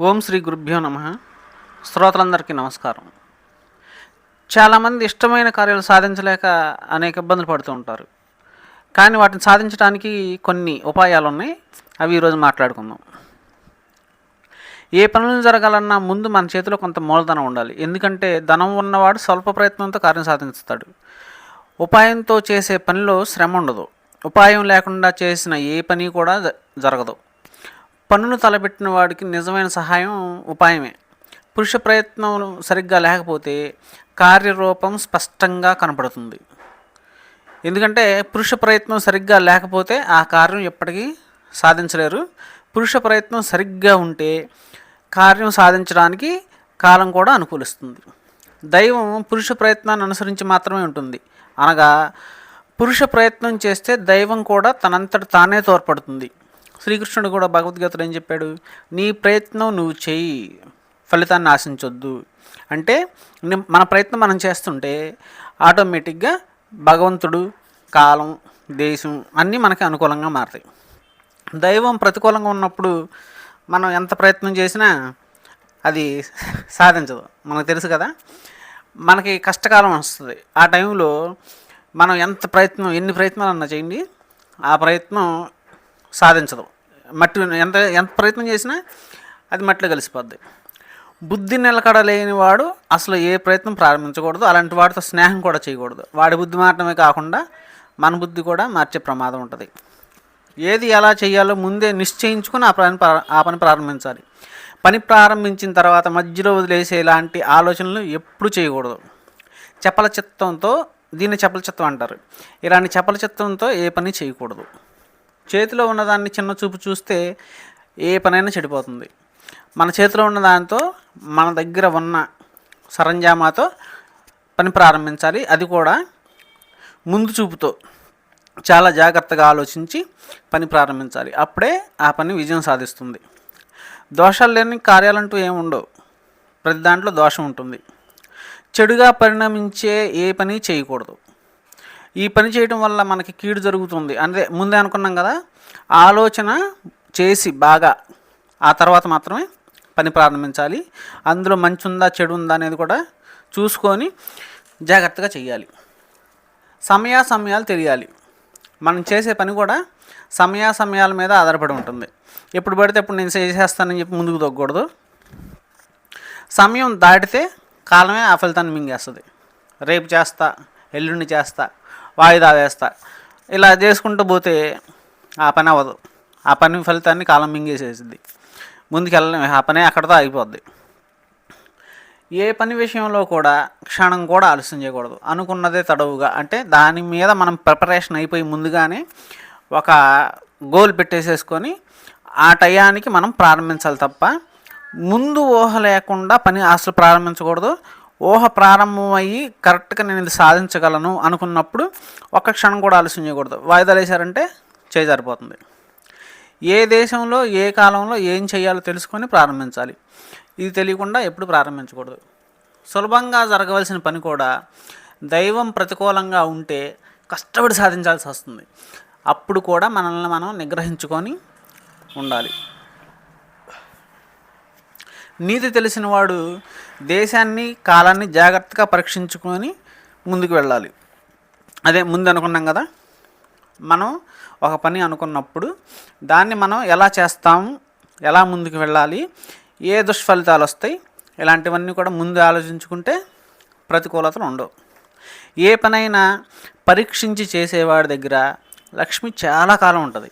ఓం శ్రీ గురుభ్యో నమ. శ్రోతలందరికీ నమస్కారం. చాలామంది ఇష్టమైన కార్యాలు సాధించలేక అనేక ఇబ్బందులు పడుతూ ఉంటారు. కానీ వాటిని సాధించడానికి కొన్ని ఉపాయాలు ఉన్నాయి అవి ఈరోజు మాట్లాడుకుందాం. ఏ పనులు జరగాలన్నా ముందు మన చేతిలో కొంత మూలధనం ఉండాలి. ఎందుకంటే ధనం ఉన్నవాడు స్వల్ప ప్రయత్నంతో కార్యం సాధిస్తాడు ఉపాయంతో చేసే పనిలో శ్రమ ఉండదు. ఉపాయం లేకుండా చేసిన ఏ పని కూడా జరగదు. పనులు తలపెట్టిన వాడికి నిజమైన సహాయం ఉపాయమే. పురుష ప్రయత్నం సరిగ్గా లేకపోతే కార్యరూపం స్పష్టంగా కనపడుతుంది. ఎందుకంటే పురుష ప్రయత్నం సరిగ్గా లేకపోతే ఆ కార్యం ఎప్పటికీ సాధించలేరు. పురుష ప్రయత్నం సరిగ్గా ఉంటే కార్యం సాధించడానికి కాలం కూడా అనుకూలిస్తుంది. దైవం పురుష ప్రయత్నాన్ని అనుసరించి మాత్రమే ఉంటుంది. అనగా పురుష ప్రయత్నం చేస్తే దైవం కూడా తనంతట తానే తోడ్పడుతుంది. శ్రీకృష్ణుడు కూడా భగవద్గీతలో ఏం చెప్పాడు? నీ ప్రయత్నం నువ్వు చెయ్యి ఫలితాన్ని ఆశించొద్దు. అంటే మన ప్రయత్నం మనం చేస్తుంటే ఆటోమేటిక్గా భగవంతుడు కాలం దేశం అన్నీ మనకి అనుకూలంగా మారుతాయి. దైవం ప్రతికూలంగా ఉన్నప్పుడు మనం ఎంత ప్రయత్నం చేసినా అది సాధించదు. మనకు తెలుసు కదా? మనకి కష్టకాలం వస్తుంది. ఆ టైంలో మనం ఎంత ప్రయత్నం ఎన్ని ప్రయత్నాలు అన్నా చేయండి ఆ ప్రయత్నం సాధించదు. మట్టి ఎంత ఎంత ప్రయత్నం చేసినా అది మట్టిలో కలిసిపోద్ది. బుద్ధి నిలకడలేని వాడు అసలు ఏ ప్రయత్నం ప్రారంభించకూడదు. అలాంటి వాడితో స్నేహం కూడా చేయకూడదు. వాడి బుద్ధి మారడమే కాకుండా మన బుద్ధి కూడా మార్చే ప్రమాదం ఉంటుంది. ఏది ఎలా చేయాలో ముందే నిశ్చయించుకుని ఆ పని ఆ పని ప్రారంభించాలి. పని ప్రారంభించిన తర్వాత మధ్యలో వదిలేసే ఇలాంటి ఆలోచనలు ఎప్పుడు చేయకూడదు. చపల చిత్తంతో దీన్ని చపల చిత్తం అంటారు. ఇలాంటి చపల చిత్తంతో ఏ పని చేయకూడదు. చేతిలో ఉన్నదాన్ని చిన్న చూపు చూస్తే ఏ పనైనా చెడిపోతుంది. మన చేతిలో ఉన్న దానితో మన దగ్గర ఉన్న సరంజామాతో పని ప్రారంభించాలి. అది కూడా ముందు చూపుతో చాలా జాగ్రత్తగా ఆలోచించి పని ప్రారంభించాలి. అప్పుడే ఆ పని విజయం సాధిస్తుంది. దోషాలు లేని కార్యాలంటూ ఏమి ఉండవు. ప్రతి దాంట్లో దోషం ఉంటుంది. చెడుగా పరిణమించే ఏ పని చేయకూడదు. ఈ పని చేయడం వల్ల మనకి కీడు జరుగుతుంది. అంటే ముందే అనుకున్నాం కదా ఆలోచన చేసి బాగా ఆ తర్వాత మాత్రమే పని ప్రారంభించాలి. అందులో మంచి ఉందా చెడు ఉందా అనేది కూడా చూసుకొని జాగ్రత్తగా చేయాలి సమయా సమయాలు తెలియాలి. మనం చేసే పని కూడా సమయా సమయాల మీద ఆధారపడి ఉంటుంది. ఎప్పుడు పడితే ఎప్పుడు నేను చేసేస్తానని చెప్పి ముందుకు తగ్గకూడదు సమయం దాటితే కాలమే ఆ ఫలితాన్ని మింగేస్తుంది. రేపు చేస్తా ఎల్లుండి చేస్తా వాయిదా వేస్తా. ఇలా చేసుకుంటూ పోతే ఆ పని అవ్వదు. ఆ పని ఫలితాన్ని కాలం మింగేసేసింది ముందుకు వెళ్ళలేము ఆ పని అక్కడితో ఆగిపోద్ది. ఏ పని విషయంలో కూడా క్షణం కూడా ఆలస్యం చేయకూడదు. అనుకున్నదే తడవుగా. అంటే దాని మీద మనం ప్రిపరేషన్ అయిపోయి ముందుగానే ఒక గోల్ పెట్టేసేసుకొని ఆ టయానికి మనం ప్రారంభించాలి తప్ప ముందు ఊహ లేకుండా పని అసలు ప్రారంభించకూడదు. ఊహ ప్రారంభమయ్యి కరెక్ట్గా నేను ఇది సాధించగలను అనుకున్నప్పుడు ఒక్క క్షణం కూడా ఆలస్యం చేయకూడదు. వాయిదాలు వేశారంటే చేజారిపోతుంది ఏ దేశంలో ఏ కాలంలో ఏం చేయాలో తెలుసుకొని ప్రారంభించాలి. ఇది తెలియకుండా ఎప్పుడు ప్రారంభించకూడదు. సులభంగా జరగవలసిన పని కూడా దైవం ప్రతికూలంగా ఉంటే కష్టపడి సాధించాల్సి వస్తుంది. అప్పుడు కూడా మనల్ని మనం నిగ్రహించుకొని ఉండాలి. నీతి తెలిసిన వాడు దేశాన్ని కాలాన్ని జాగ్రత్తగా పరీక్షించుకొని ముందుకు వెళ్ళాలి. అదే ముందు అనుకున్నాం కదా? మనం ఒక పని అనుకున్నప్పుడు దాన్ని మనం ఎలా చేస్తాము ఎలా ముందుకు వెళ్ళాలి? ఏ దుష్ఫలితాలు వస్తాయి? ఇలాంటివన్నీ కూడా ముందు ఆలోచించుకుంటే ప్రతికూలతలు ఉండవు. ఏ పనైనా పరీక్షించి చేసేవాడి దగ్గర లక్ష్మి చాలా కాలం ఉంటుంది.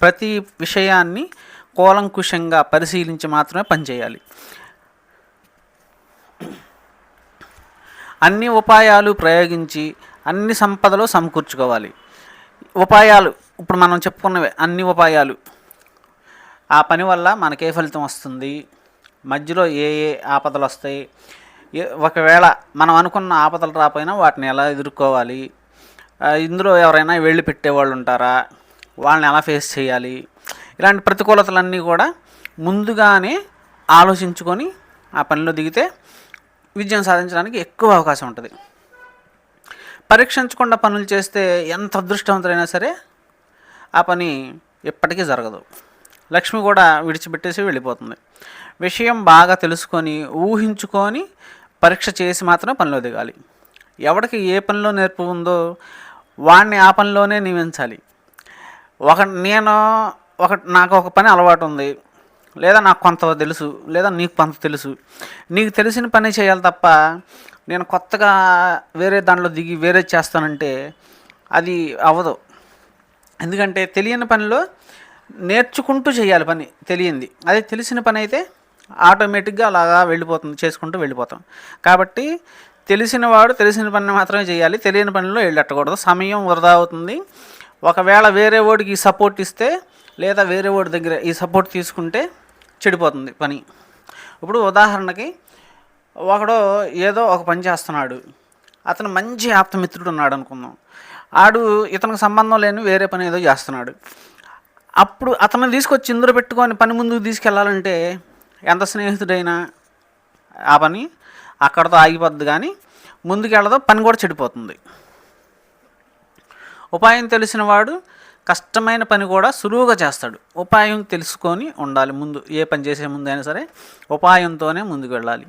ప్రతి విషయాన్ని కూలంకుషంగా పరిశీలించి మాత్రమే పనిచేయాలి. అన్ని ఉపాయాలు ప్రయోగించి అన్ని సంపదలు సమకూర్చుకోవాలి. ఉపాయాలు ఇప్పుడు మనం చెప్పుకున్నవే అన్ని ఉపాయాలు. ఆ పని వల్ల మనకే ఫలితం వస్తుంది. మధ్యలో ఏ ఏ ఆపదలు వస్తాయి? ఏ- ఒకవేళ మనం అనుకున్న ఆపదలు రాపోయినా వాటిని ఎలా ఎదుర్కోవాలి? ఇందులో ఎవరైనా వెళ్ళి పెట్టేవాళ్ళు ఉంటారా? వాళ్ళని ఎలా ఫేస్ చేయాలి? ఇలాంటి ప్రతికూలతలన్నీ కూడా ముందుగానే ఆలోచించుకొని ఆ పనిలో దిగితే విజయం సాధించడానికి ఎక్కువ అవకాశం ఉంటుంది. పరీక్షించకుండా పనులు చేస్తే ఎంత అదృష్టవంతులైనా సరే ఆ పని ఎప్పటికీ జరగదు. లక్ష్మి కూడా విడిచిపెట్టేసి వెళ్ళిపోతుంది. విషయం బాగా తెలుసుకొని ఊహించుకొని పరీక్ష చేసి మాత్రమే పనిలో దిగాలి. ఎవడికి ఏ పనిలో నేర్పు ఉందో వాడిని ఆ పనిలోనే నియమించాలి. ఒక నేను ఒక నాకు ఒక పని అలవాటు ఉంది. లేదా నాకు కొంత తెలుసు లేదా నీకు కొంత తెలుసు. నీకు తెలిసిన పని చేయాలి తప్ప నేను కొత్తగా వేరే దాంట్లో దిగి వేరే చేస్తానంటే అది అవ్వదు. ఎందుకంటే తెలియని పనిలో నేర్చుకుంటూ చేయాలి పని తెలియంది. అదే తెలిసిన పని అయితే ఆటోమేటిక్గా అలాగా వెళ్ళిపోతుంది చేసుకుంటూ వెళ్ళిపోతాం. కాబట్టి తెలిసిన వాడు తెలిసిన పని మాత్రమే చేయాలి. తెలియని పనిలో వెళ్ళట్టకూడదు. సమయం వృధా అవుతుంది. ఒకవేళ వేరే వాడికి సపోర్ట్ ఇస్తే లేదా వేరే వాడి దగ్గర ఈ సపోర్ట్ తీసుకుంటే చెడిపోతుంది పని. ఇప్పుడు ఉదాహరణకి ఒకడు ఏదో ఒక పని చేస్తున్నాడు. అతను మంచి ఆప్తమిత్రుడు ఉన్నాడు అనుకుందాం. ఆడు ఇతనికి సంబంధం లేని వేరే పని ఏదో చేస్తున్నాడు. అప్పుడు అతను తీసుకొచ్చి ఇందులో పెట్టుకొని పని ముందుకు తీసుకెళ్ళాలంటే ఎంత స్నేహితుడైనా ఆ పని అక్కడతో ఆగిపోద్ది కానీ ముందుకెళ్ళదో పని కూడా చెడిపోతుంది. ఉపాయం తెలిసిన వాడు కష్టమైన పని కూడా సులువుగా చేస్తాడు. ఉపాయం తెలుసుకొని ఉండాలి ముందు. ఏ పని చేసే ముందు అయినా సరే ఉపాయంతోనే ముందుకు వెళ్ళాలి.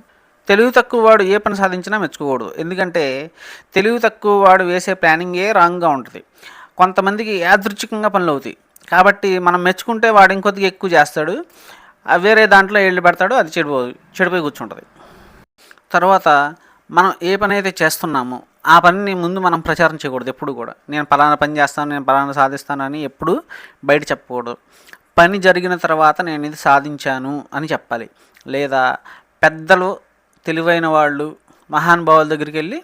తెలివి తక్కువ వాడు ఏ పని సాధించినా మెచ్చుకోకూడదు. ఎందుకంటే తెలివి తక్కువ వాడు వేసే ప్లానింగే రాంగ్గా ఉంటుంది. కొంతమందికి యాదృచ్ఛికంగా పనులు అవుతాయి. కాబట్టి మనం మెచ్చుకుంటే వాడు ఇంకొద్దిగా ఎక్కువ చేస్తాడు. వేరే దాంట్లో వెళ్ళి పెడతాడు అది చెడిపోయి చెడిపోయి కూర్చుంటుంది. తర్వాత మనం ఏ పని అయితే చేస్తున్నామో ఆ పనిని ముందు మనం ప్రచారం చేయకూడదు ఎప్పుడు కూడా. నేను పలానా పని చేస్తాను నేను పలానా సాధిస్తానని ఎప్పుడు బయట చెప్పకూడదు. పని జరిగిన తర్వాత నేను ఇది సాధించాను అని చెప్పాలి. లేదా పెద్దలు తెలివైన వాళ్ళు మహానుభావుల దగ్గరికి వెళ్ళి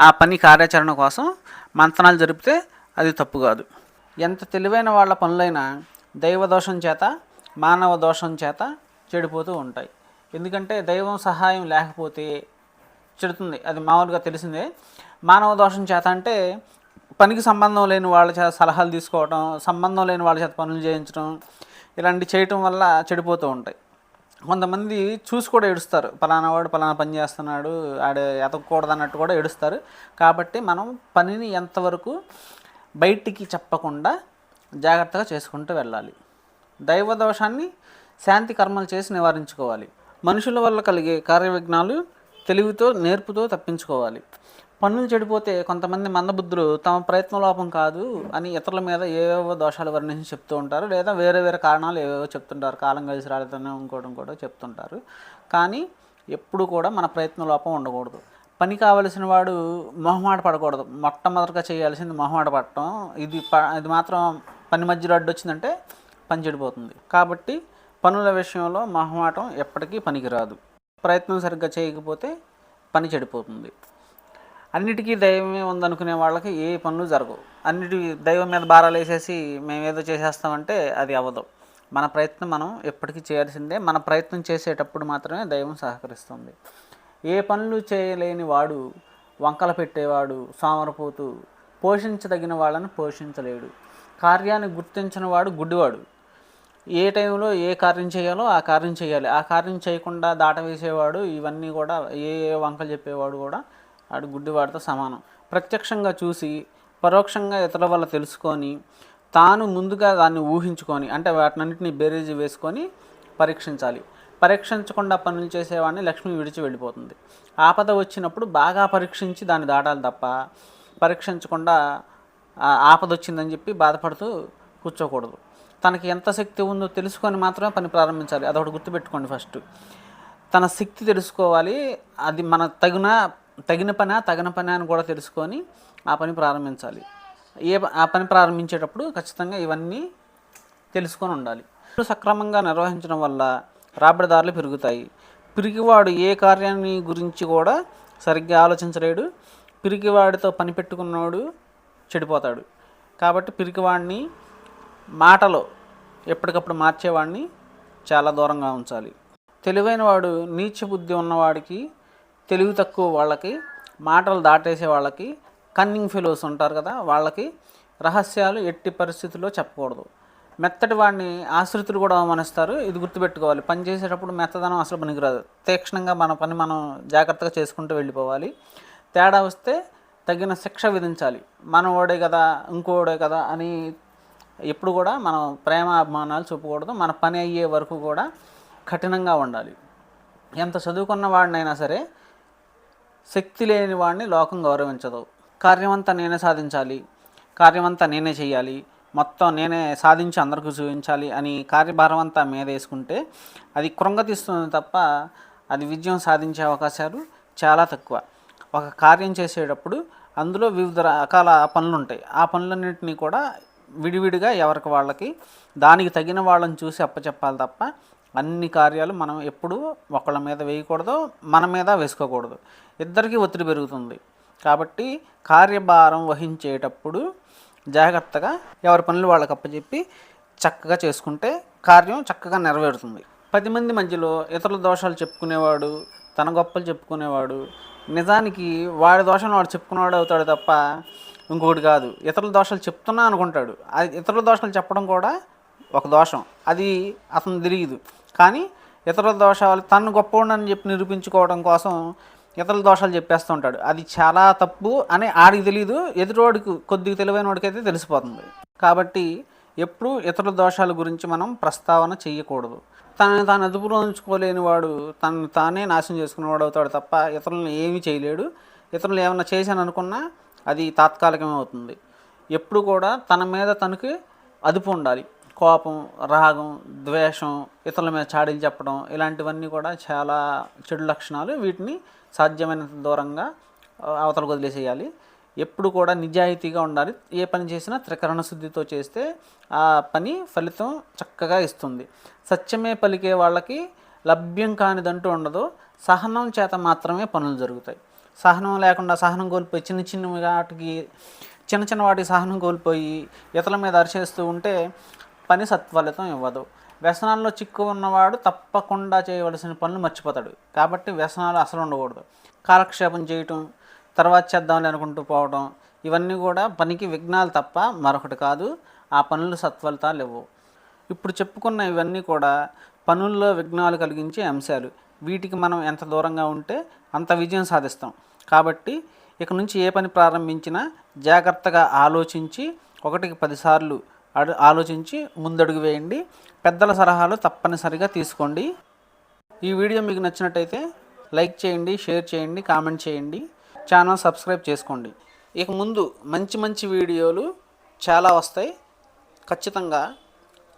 ఆ పని కార్యాచరణ కోసం మంతనాలు జరిపితే అది తప్పు కాదు. ఎంత తెలివైన వాళ్ళ పనులైనా దైవ దోషం చేత మానవ దోషం చేత చెడిపోతూ ఉంటాయి. ఎందుకంటే దైవం సహాయం లేకపోతే చెడుతుంది. అది మామూలుగా తెలిసిందే. మానవ దోషం చేత అంటే పనికి సంబంధం లేని వాళ్ళ చేత సలహాలు తీసుకోవడం సంబంధం లేని వాళ్ళ చేత పనులు చేయించడం ఇలాంటి చేయటం వల్ల చెడిపోతూ ఉంటాయి. కొంతమంది చూసి కూడా ఏడుస్తారు. పలానా వాడు పలానా పని చేస్తున్నాడు ఆడు ఎతకూడదు అన్నట్టు కూడా ఏడుస్తారు. కాబట్టి మనం పనిని ఎంతవరకు బయటికి చెప్పకుండా జాగ్రత్తగా చేసుకుంటూ వెళ్ళాలి. దైవ దోషాన్ని శాంతి కర్మలు చేసి నివారించుకోవాలి. మనుషుల వల్ల కలిగే కార్యవిఘ్నాలు తెలివితో నేర్పుతో తప్పించుకోవాలి. పనులు చెడిపోతే కొంతమంది మందబుద్ధులు తమ ప్రయత్న లోపం కాదు అని ఇతరుల మీద ఏవేవో దోషాలు వర్ణించి చెప్తూ ఉంటారు. లేదా వేరే వేరే కారణాలు ఏవేవో చెప్తుంటారు. కాలం కలిసి రాలేదని ఇంకోటి కూడా చెప్తుంటారు. కానీ ఎప్పుడు కూడా మన ప్రయత్న లోపం ఉండకూడదు. పని కావలసిన వాడు మొహమాట పడకూడదు. మొట్టమొదటిగా చేయాల్సింది మొహమాట పడటం ఇది ప ఇది మాత్రం పని మధ్యలో అడ్డు వచ్చిందంటే పని చెడిపోతుంది. కాబట్టి పనుల విషయంలో మొహమాటం ఎప్పటికీ పనికిరాదు. ప్రయత్నం సరిగ్గా చేయకపోతే పని చెడిపోతుంది. అన్నిటికీ దైవమే ఉందనుకునే వాళ్ళకి ఏ పనులు జరగవు. అన్నిటి దైవం మీద భారాలు వేసేసి మేమేదో చేసేస్తామంటే అది అవ్వదు. మన ప్రయత్నం మనం ఎప్పటికీ చేయాల్సిందే. మన ప్రయత్నం చేసేటప్పుడు మాత్రమే దైవం సహకరిస్తుంది. ఏ పనులు చేయలేని వాడు వంకలు పెట్టేవాడు సోమరపోతూ పోషించదగిన వాళ్ళని పోషించలేడు. కార్యాన్ని గుర్తించిన వాడు గుడ్డివాడు. ఏ టైంలో ఏ కార్యం చేయాలో ఆ కార్యం చేయాలి. ఆ కార్యం చేయకుండా దాట వేసేవాడు ఇవన్నీ కూడా ఏ ఏ వంకలు చెప్పేవాడు కూడా ఆడు గుడ్డివాడితో సమానం. ప్రత్యక్షంగా చూసి పరోక్షంగా ఇతరుల వల్ల తెలుసుకొని తాను ముందుగా దాన్ని ఊహించుకొని అంటే వాటినన్నింటినీ బేరీజు వేసుకొని పరీక్షించాలి. పరీక్షించకుండా పనులు చేసేవాడిని లక్ష్మి విడిచి వెళ్ళిపోతుంది. ఆపద వచ్చినప్పుడు బాగా పరీక్షించి దాన్ని దాటాలి తప్ప పరీక్షించకుండా ఆపద వచ్చిందని చెప్పి బాధపడుతూ కూర్చోకూడదు. తనకి ఎంత శక్తి ఉందో తెలుసుకొని మాత్రమే పని ప్రారంభించాలి. అదొకటి గుర్తుపెట్టుకోండి ఫస్ట్. తన శక్తి తెలుసుకోవాలి. అది మన తగిన తగిన పని తగిన పని అని కూడా తెలుసుకొని ఆ పని ప్రారంభించాలి. ఏ ఆ పని ప్రారంభించేటప్పుడు ఖచ్చితంగా ఇవన్నీ తెలుసుకొని ఉండాలి. సక్రమంగా నిర్వహించడం వల్ల రాబడిదారులు పెరుగుతాయి. పిరికివాడు ఏ కార్యాన్ని గురించి కూడా సరిగ్గా ఆలోచించలేడు. పిరికివాడితో పని పెట్టుకున్నవాడు చెడిపోతాడు. కాబట్టి పిరికివాడిని మాటలో ఎప్పటికప్పుడు మార్చేవాడిని చాలా దూరంగా ఉంచాలి. తెలివైన వాడు నీచ బుద్ధి ఉన్నవాడికి తెలివి తక్కువ వాళ్ళకి మాటలు దాటేసే వాళ్ళకి కన్నింగ్ ఫెలోస్ ఉంటారు కదా వాళ్ళకి రహస్యాలు ఎట్టి పరిస్థితుల్లో చెప్పకూడదు. మెత్తటి వాడిని ఆశ్రితులు కూడా అవమానిస్తారు. ఇది గుర్తుపెట్టుకోవాలి. పని చేసేటప్పుడు మెత్తదనం అసలు పనికిరాదు. తీక్షణంగా మన పని మనం జాగ్రత్తగా చేసుకుంటూ వెళ్ళిపోవాలి. తేడా వస్తే తగిన శిక్ష విధించాలి. మనోడే కదా ఇంకోడే కదా అని ఎప్పుడు కూడా మనం ప్రేమ అభిమానాలు చూపకూడదు. మన పని అయ్యే వరకు కూడా కఠినంగా ఉండాలి. ఎంత చదువుకున్న వాడినైనా సరే శక్తి లేని వాడిని లోకం గౌరవించదు. కార్యమంతా నేనే సాధించాలి. కార్యమంతా నేనే చేయాలి. మొత్తం నేనే సాధించి అందరికీ చూపించాలి అని కార్యభారం అంతా మీద వేసుకుంటే అది కృంగతీస్తుంది తప్ప అది విజయం సాధించే అవకాశాలు చాలా తక్కువ. ఒక కార్యం చేసేటప్పుడు అందులో వివిధ రకాల పనులు ఉంటాయి. ఆ పనులన్నింటినీ కూడా విడివిడిగా ఎవరికి వాళ్ళకి దానికి తగిన వాళ్ళని చూసి అప్పచెప్పాలి తప్ప అన్ని కార్యాలు మనం ఎప్పుడూ ఒకళ్ళ మీద వేయకూడదు మన మీద వేసుకోకూడదు. ఇద్దరికీ ఒత్తిడి పెరుగుతుంది. కాబట్టి కార్యభారం వహించేటప్పుడు జాగ్రత్తగా ఎవరి పనులు వాళ్ళకి అప్పచెప్పి చక్కగా చేసుకుంటే కార్యం చక్కగా నెరవేరుతుంది. పది మంది మధ్యలో ఇతరుల దోషాలు చెప్పుకునేవాడు తన గొప్పలు చెప్పుకునేవాడు నిజానికి వాడి దోషం వాడు చెప్పుకునేవాడు అవుతాడు తప్ప ఇంకొకటి కాదు. ఇతరుల దోషాలు చెప్తున్నా అనుకుంటాడు. అది ఇతరుల దోషాలు చెప్పడం కూడా ఒక దోషం. అది అతను తెలియదు. కానీ ఇతరుల దోషాలు తను గొప్పవాడని చెప్పి నిరూపించుకోవడం కోసం ఇతరుల దోషాలు చెప్పేస్తూ ఉంటాడు. అది చాలా తప్పు అని ఆడికి తెలియదు ఎదుటివాడికి కొద్దిగా తెలివైన వాడికైతే తెలిసిపోతుంది. కాబట్టి ఎప్పుడూ ఇతరుల దోషాల గురించి మనం ప్రస్తావన చేయకూడదు తనని తాను అదుపులో ఉంచుకోలేని వాడు తనని తానే నాశనం చేసుకునేవాడు అవుతాడు తప్ప ఇతరులను ఏమీ చేయలేడు. ఇతరులు ఏమైనా చేశాను అనుకున్నా అది తాత్కాలికమే అవుతుంది. ఎప్పుడు కూడా తన మీద తనకి అదుపు ఉండాలి. కోపం రాగం ద్వేషం ఇతరుల మీద చాడీలు చెప్పడం ఇలాంటివన్నీ కూడా చాలా చెడు లక్షణాలు. వీటిని సాధ్యమైనంత దూరంగా ఆ, అవతలకు వదిలేసేయాలి. ఎప్పుడు కూడా నిజాయితీగా ఉండాలి. ఏ పని చేసినా త్రికరణ శుద్ధితో చేస్తే ఆ పని ఫలితం చక్కగా ఇస్తుంది. సత్యమే పలికే వాళ్ళకి లభ్యం కానిదంటూ ఉండదు. సహనం చేత మాత్రమే పనులు జరుగుతాయి. సహనం లేకుండా సహనం కోల్పోయి చిన్న చిన్న వాటికి చిన్న చిన్న వాటికి సహనం కోల్పోయి ఇతరుల మీద అరిచేస్తూ ఉంటే పని సత్ఫలితం ఇవ్వదు. వ్యసనాల్లో చిక్కు ఉన్నవాడు తప్పకుండా చేయవలసిన పనులు మర్చిపోతాడు. కాబట్టి వ్యసనాలు అసలు ఉండకూడదు. కాలక్షేపం చేయటం తర్వాత చేద్దామని అనుకుంటూ పోవడం ఇవన్నీ కూడా పనికి విఘ్నాలు తప్ప మరొకటి కాదు. ఆ పనులు సత్ఫలితాలు ఇవ్వవు ఇప్పుడు చెప్పుకున్న ఇవన్నీ కూడా పనుల్లో విఘ్నాలు కలిగించే అంశాలు. వీటికి మనం ఎంత దూరంగా ఉంటే అంత విజయం సాధిస్తాం. కాబట్టి ఇక నుంచి ఏ పని ప్రారంభించినా జాగ్రత్తగా ఆలోచించి ఒకటికి పదిసార్లు ఆలోచించి ముందడుగు వేయండి. పెద్దల సలహాలు తప్పనిసరిగా తీసుకోండి. ఈ వీడియో మీకు నచ్చినట్టయితే లైక్ చేయండి షేర్ చేయండి కామెంట్ చేయండి. ఛానల్ సబ్స్క్రైబ్ చేసుకోండి. ఇక ముందు మంచి మంచి వీడియోలు చాలా వస్తాయి. ఖచ్చితంగా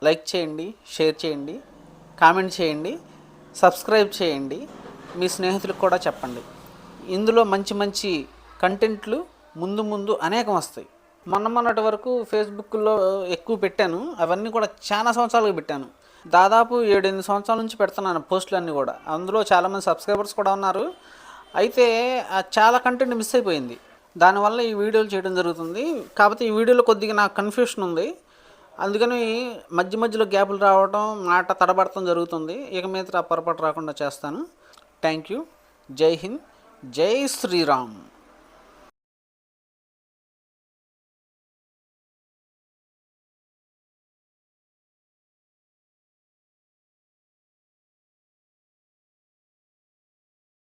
లైక్ చేయండి షేర్ చేయండి కామెంట్ చేయండి సబ్స్క్రైబ్ చేయండి. మీ స్నేహితులకు కూడా చెప్పండి. ఇందులో మంచి మంచి కంటెంట్లు ముందు ముందు అనేకం వస్తాయి. మొన్న మొన్నటి వరకు ఫేస్బుక్లో ఎక్కువ పెట్టాను. అవన్నీ కూడా చాలా సంవత్సరాలుగా పెట్టాను. దాదాపు ఏడెనిమిది సంవత్సరాల నుంచి పెడుతున్నాను పోస్టులు అన్నీ కూడా. అందులో చాలామంది సబ్స్క్రైబర్స్ కూడా ఉన్నారు. అయితే చాలా కంటెంట్ మిస్ అయిపోయింది. దానివల్ల ఈ వీడియోలు చేయడం జరుగుతుంది. కాకపోతే ఈ వీడియోలో కొద్దిగా నాకు కన్ఫ్యూషన్ ఉంది. అందుకని మధ్య మధ్యలో గ్యాపులు రావడం మాట తడబడటం జరుగుతుంది. ఇక మీద పొరపాటు రాకుండా చేస్తాను. Thank you. జై హింద్. జై శ్రీరామ్.